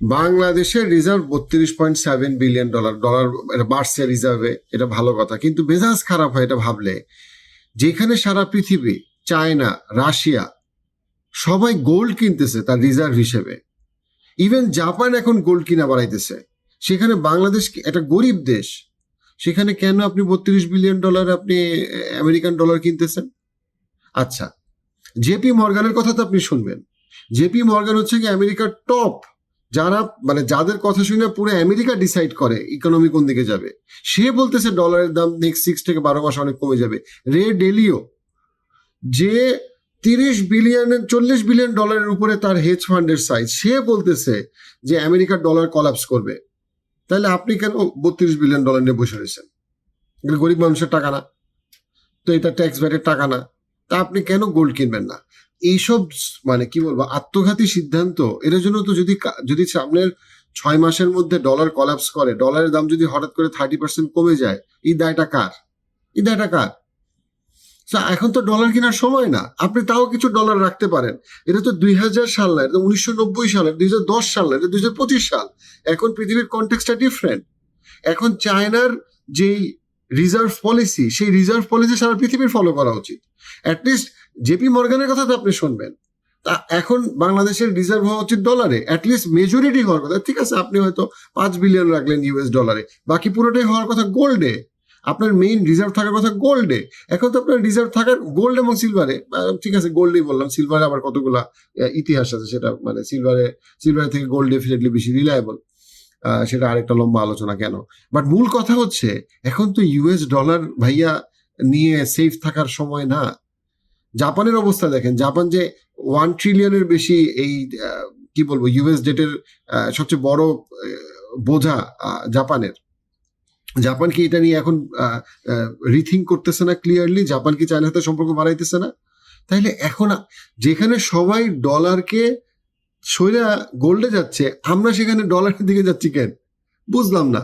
বাংলাদেশের রিজার্ভ বত্রিশ point seven billion dollar dollar বাড়ছে রিজার্ভে, এটা ভালো কথা। কিন্তু মেজাজ খারাপ হয় এটা ভাবলে। যেখানে সারা পৃথিবী, চায়না, রাশিয়া, সবাই গোল্ড কিনতেছে তার রিজার্ভ হিসেবে। ইভেন জাপান এখন গোল্ড কিনা বাড়াইতেছে। সেখানে বাংলাদেশ একটা গরিব দেশ? সেখানে কেন আপনি বত্রিশ বিলিয়ন ডলার আপনি আমেরিকান ডলার কিনতেছেন? আচ্ছা জেপি মর্গানের কথা তো আপনি শুনবেন। জেপি মর্গান হচ্ছে কি আমেরিকার টপ যারা মানে যাদের কথা শুনে পুরো আমেরিকা ডিসাইড করে ইকোনমি কোন দিকে যাবে, সে বলতেছে ডলারের দাম নেক্সট সিক্স থেকে বারো মাস অনেক কমে যাবে। রে ডেলিও, যে তিরিশ বিলিয়ন চল্লিশ বিলিয়ন ডলারের উপরে তার হেজ ফান্ডের সাইজ সে বলতেছে যে আমেরিকার ডলার কলাপস করবে। তাহলে আপনি কেন বত্রিশ বিলিয়ন ডলার নিয়ে বসে রয়েছেন? গরিব মানুষের টাকা না। তো এটা ট্যাক্স ব্যাটের টাকা না। তা আপনি কেন গোল্ড কিনবেন না? এইসব মানে কি বলব, আত্মঘাতী সিদ্ধান্ত, এর জন্য তো যদি যদি সামনের ছয় মাসের মধ্যে ডলার কলাপস করে ডলারের দাম যদি হঠাৎ করে থার্টি পার্সেন্ট কমে যায়, এই দায়টা কার? এই দায়টা কার? এখন তো ডলার কেনার সময় না, আপনি তাও কিছু ডলার রাখতে পারেন। এটা তো দুই হাজার সাল না, এটা তো উনিশশো নব্বই সালের দুই হাজার দশ সাল না, এটা দুই হাজার পঁচিশ সাল। এখন পৃথিবীর কন্টেক্সটা ডিফারেন্ট এখন চায়নার যেই রিজার্ভ পলিসি সেই রিজার্ভ পলিসি সারা পৃথিবীর ফলো করা উচিত। অ্যাটলিস্ট জেপি মর্গানের কথা তো আপনি শুনবেন। তা এখন বাংলাদেশের রিজার্ভ হওয়া উচিত ডলারে অ্যাটলিস্ট মেজরিটি হওয়ার কথা। ঠিক আছে, আপনি হয়তো পাঁচ বিলিয়ন রাখলেন ইউএস ডলারে বাকি পুরোটাই হওয়ার কথা গোল্ডে আপনার মেইন রিজার্ভ থাকার কথা গোল্ডে এখন তো আপনার রিজার্ভ থাকার গোল্ড এবং সিলভারে ঠিক আছে গোল্ডেই বললাম সিলভারে আবার কতগুলা ইতিহাস আছে সেটা মানে সিলভারে সিলভার থেকে গোল্ড ডেফিনেটলি বেশি রিলায়েবল সেটা আরেকটা লম্বা আলোচনা কেন? বাট মূল কথা হচ্ছে, এখন তো ইউএস ডলার ভাইয়া নিয়ে সেফ থাকার সময় না। জাপানের অবস্থা দেখেন, জাপান যে ওয়ান ট্রিলিয়নের বেশি এই কি বলব ইউএস ডেটের সবচেয়ে বড় বোঝা জাপানের। জাপান কি এটা নিয়ে এখন রিথিং করতেছে না ক্লিয়ারলি জাপান কি চায়নার সাথে সম্পর্ক বাড়াইতেছে না? তাইলে এখন যেখানে সবাই ডলারকে সইরা গোল্ডে যাচ্ছে, আমরা সেখানে ডলারের দিকে যাচ্ছি কেন? বুঝলাম না।